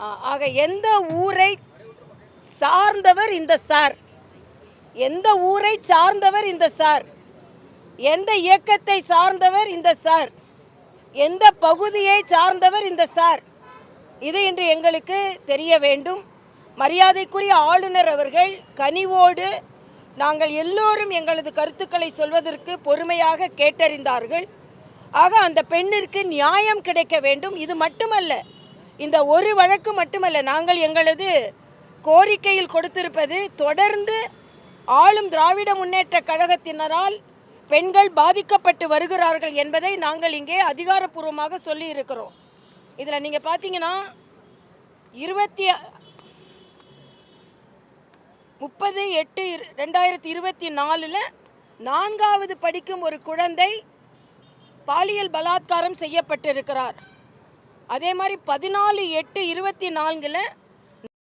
ஆ, ஆக எந்த ஊரை சார்ந்தவர் இந்த சார்? எந்த ஊரை சார்ந்தவர் இந்த சார்? எந்த இயக்கத்தை சார்ந்தவர் இந்த சார்? எந்த பகுதியை சார்ந்தவர் இந்த சார்? இது இன்று எங்களுக்கு தெரிய வேண்டும். மரியாதைக்குரிய ஆளுநர் அவர்கள் கனிவோடு நாங்கள் எல்லோரும் எங்களது கருத்துக்களை சொல்வதற்கு பொறுமையாக கேட்டறிந்தார்கள். ஆக அந்த பெண்ணிற்கு நியாயம் கிடைக்க வேண்டும். இது மட்டுமல்ல இந்த ஒரு வழக்கு மட்டுமல்ல நாங்கள் எங்களது கோரிக்கையில் கொடுத்திருப்பது தொடர்ந்து ஆளும் திராவிட முன்னேற்ற கழகத்தினரால் பெண்கள் பாதிக்கப்பட்டு வருகிறார்கள் என்பதை நாங்கள் இங்கே அதிகாரப்பூர்வமாக சொல்லி இருக்கிறோம் இதில் நீங்கள் பார்த்தீங்கன்னா இருபத்தி முப்பது எட்டு இரு- ரெண்டாயிரத்தி இருபத்தி நாலில் நான்காவது படிக்கும் ஒரு குழந்தை பாலியல் பலாத்காரம் செய்யப்பட்டிருக்கிறார். அதே மாதிரி பதினாலு எட்டு இருபத்தி நான்கில்